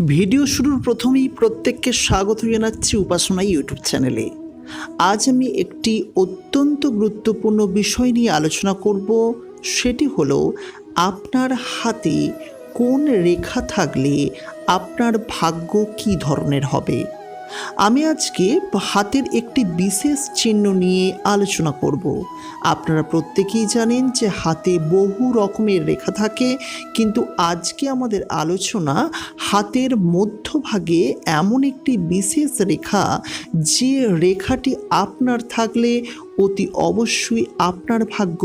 Video শুরুর প্রথমেই প্রত্যেককে স্বাগত জানাচ্ছি উপাসনা ইউটিউব চ্যানেলে। আজ আমি একটি অত্যন্ত গুরুত্বপূর্ণ বিষয় নিয়ে আলোচনা করব, সেটি হল আপনার হাতে কোন রেখা থাকলে আপনার ভাগ্য কি ধরনের হবে? আমি আজকে হাতের একটি বিশেষ চিহ্ন নিয়ে আলোচনা করব। আপনারা প্রত্যেকেই জানেন যে হাতে বহু রকমের রেখা থাকে, কিন্তু আজকে আমাদের আলোচনা হাতের মধ্যভাগে এমন একটি বিশেষ রেখা, যে রেখাটি আপনার থাকলে অতি অবশ্যই আপনার ভাগ্য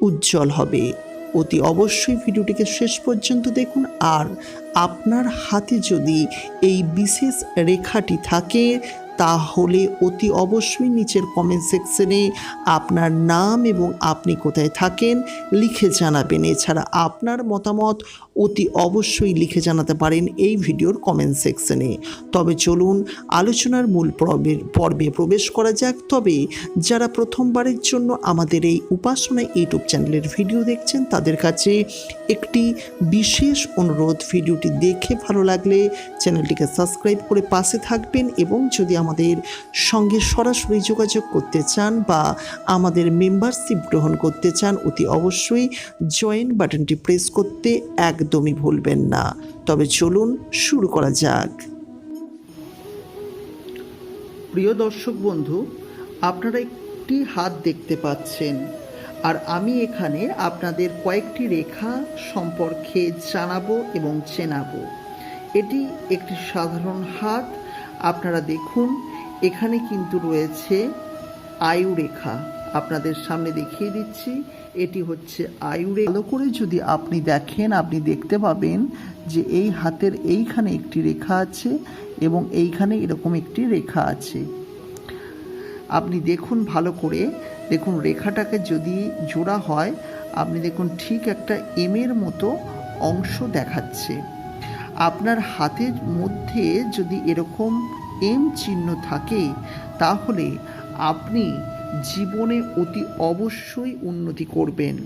উজ্জ্বল হবে। অতি অবশ্যই ভিডিওটিকে শেষ পর্যন্ত দেখুন। আর আপনার হাতে যদি এই বিশেষ রেখাটি থাকে তাহলে অতি অবশ্যই নিচের কমেন্ট সেকশনে আপনার নাম এবং আপনি কোথায় থাকেন লিখে জানাবেন। এছাড়া আপনার মতামত অতি অবশ্যই লিখে জানাতে পারেন এই ভিডিওর কমেন্ট সেকশনে তবে চলুন আলোচনার মূল পর্বের পর্বে প্রবেশ করা যাক। তবে যারা প্রথমবারের জন্য আমাদের এই উপাসনা ইউটিউব চ্যানেলের ভিডিও দেখছেন, তাদের কাছে একটি বিশেষ অনুরোধ, ভিডিওটি দেখে ভালো লাগলে চ্যানেলটিকে সাবস্ক্রাইব করে পাশে থাকবেন এবং যদি আমাদের সঙ্গে সরাসরি যোগাযোগ করতে চান বা আমাদের মেম্বারশিপ গ্রহণ করতে চান, অতি অবশ্যই জয়েন বাটনটি প্রেস করতে একদমই ভুলবেন না। তবে চলুন শুরু করা যাক। প্রিয় দর্শক বন্ধু, আপনারা একটি হাত দেখতে পাচ্ছেন আর আমি এখানে আপনাদের কয়েকটি রেখা সম্পর্কে জানাব এবং চেনাবো। এটি একটি সাধারণ হাত আপনারা দেখুন, এখানে কিন্তু রয়েছে আয়ু রেখা আপনাদের সামনে দেখিয়ে দিচ্ছি, এটি হচ্ছে আয়ু রেখা ভালো করে যদি আপনি দেখেন, আপনি দেখতে পাবেন যে এই হাতের এইখানে একটি রেখা আছে এবং এইখানে এরকম একটি রেখা আছে। আপনি দেখুন ভালো করে, দেখুন রেখাটাকে যদি জোড়া হয়, আপনি দেখুন ঠিক একটা এমের মতো অংশ দেখাচ্ছে। আপনার হাতের মধ্যে যদি এরকম এম চিহ্ন থাকে, তাহলে আপনি জীবনে অতি অবশ্যই উন্নতি করবেন।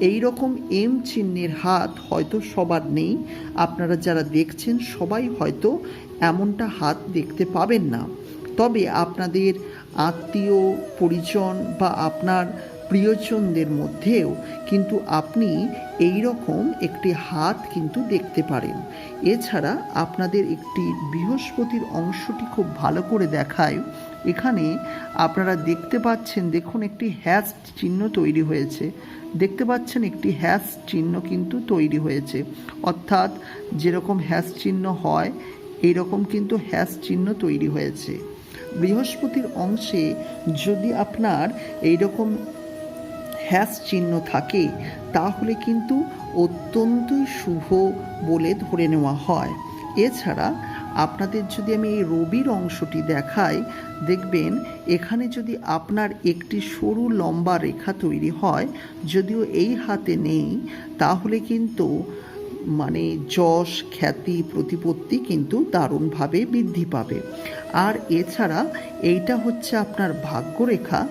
এই রকম এম চিহ্নের হাত হয়তো সবার নেই। আপনারা যারা দেখছেন, সবাই হয়তো এমনটা হাত দেখতে পাবেন না। তবে আপনাদের আত্মীয়, পরিজন বা আপনার প্রিয়জনদের মধ্যেও কিন্তু আপনি এই রকম একটি হাত কিন্তু দেখতে পারেন। এছাড়া আপনাদের একটি বৃহস্পতির অংশটি খুব ভালো করে দেখায়। এখানে আপনারা দেখতে পাচ্ছেন, দেখুন একটি হ্যাশ চিহ্ন তৈরি হয়েছে। দেখতে পাচ্ছেন একটি হ্যাশ চিহ্ন কিন্তু তৈরি হয়েছে। অর্থাৎ যেরকম হ্যাশ চিহ্ন হয়, এইরকম কিন্তু হ্যাশ চিহ্ন তৈরি হয়েছে। বৃহস্পতির অংশে যদি আপনার এইরকম হ্যাশ চিহ্ন থাকে, তাহলে কিন্তু অত্যন্তই শুভ বলে ধরে নেওয়া হয়। এছাড়া আপনাদের যদি আমি এই রবির অংশটি দেখাই, দেখবেন এখানে যদি আপনার একটি সরু লম্বা রেখা তৈরি হয়, যদিও এই হাতে নেই, তাহলে কিন্তু মানে যশ, খ্যাতি, প্রতিপত্তি কিন্তু দারুণভাবে বৃদ্ধি পাবে। আর এছাড়া এইটা হচ্ছে আপনার ভাগ্যরেখা।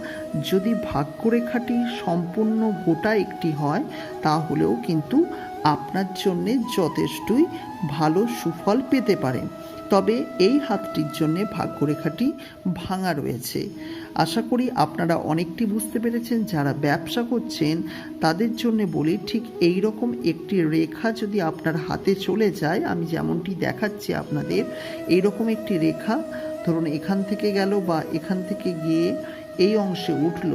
যদি ভাগ্যরেখাটি সম্পূর্ণ গোটা একটি হয়, তাহলেও কিন্তু আপনার জন্যে যথেষ্টই ভালো সুফল পেতে পারেন তবে এই হাতটির জন্য ভাগ্যরেখাটি ভাঙা রয়েছে। আশা করি আপনারা অনেকটি বুঝতে পেরেছেন, যারা ব্যবসা করছেন তাদের জন্য বলি ঠিক এই রকম একটি রেখা যদি আপনার হাতে চলে যায়, আমি যেমনটি দেখাচ্ছি আপনাদের এই রকম একটি রেখা ধরুন এখান থেকে গেল বা এখান থেকে গিয়ে এই অংশে উঠল,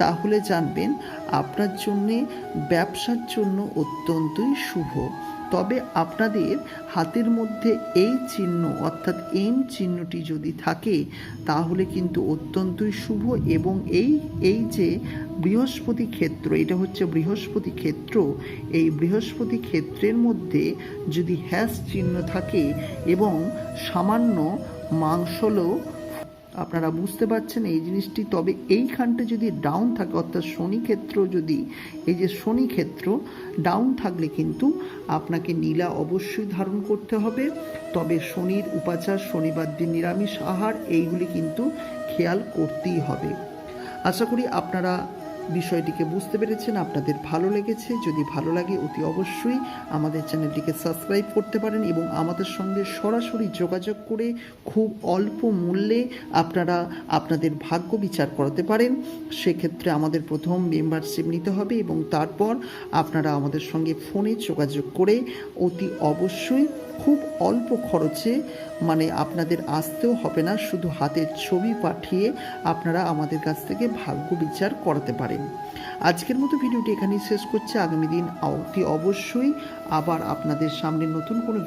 তাহলে জানবেন আপনার জন্যে ব্যবসার জন্য অত্যন্তই শুভ। তবে আপনাদের হাতের মধ্যে এই চিহ্ন অর্থাৎ এম চিহ্নটি যদি থাকে, তাহলে কিন্তু অত্যন্তই শুভ এবং এই এই যে বৃহস্পতি ক্ষেত্র, এটা হচ্ছে বৃহস্পতি ক্ষেত্র, এই বৃহস্পতি ক্ষেত্রের মধ্যে যদি হ্যাশ চিহ্ন থাকে এবং সামান্য মাংসলও আপনারা বুঝতে পারছেন এই জিনিসটি। তবে এইখানটা যদি ডাউন থাকে, অর্থাৎ শনি ক্ষেত্র যদি, এই যে শনি ক্ষেত্র ডাউন থাকলে কিন্তু আপনাকে নীলা অবশ্যই ধারণ করতে হবে। তবে শনির উপাচার, শনিবার দিন নিরামিষ আহার, এইগুলি কিন্তু খেয়াল করতেই হবে। আশা করি আপনারা বিষয়টিকে বুঝতে পেরেছেন, আপনাদের ভালো লেগেছে। যদি ভালো লাগে, অতি অবশ্যই আমাদের চ্যানেলটিকে সাবস্ক্রাইব করতে পারেন এবং আমাদের সঙ্গে সরাসরি যোগাযোগ করে খুব অল্প মূল্যে আপনারা আপনাদের ভাগ্য বিচার করাতে পারেন। সেক্ষেত্রে আমাদের প্রথম মেম্বারশিপ নিতে হবে এবং তারপর আপনারা আমাদের সঙ্গে ফোনে যোগাযোগ করে অতি অবশ্যই খুব অল্প খরচে মানে আপনাদের আসতেও হবে না, শুধু হাতের ছবি পাঠিয়ে আপনারা আমাদের কাছ থেকে ভাগ্য বিচার করাতে পারেন। আজকের মতো ভিডিওটি এখানেই শেষ করছে। আগামী দিন অতি অবশ্যই আবার আপনাদের সামনে নতুন কোনো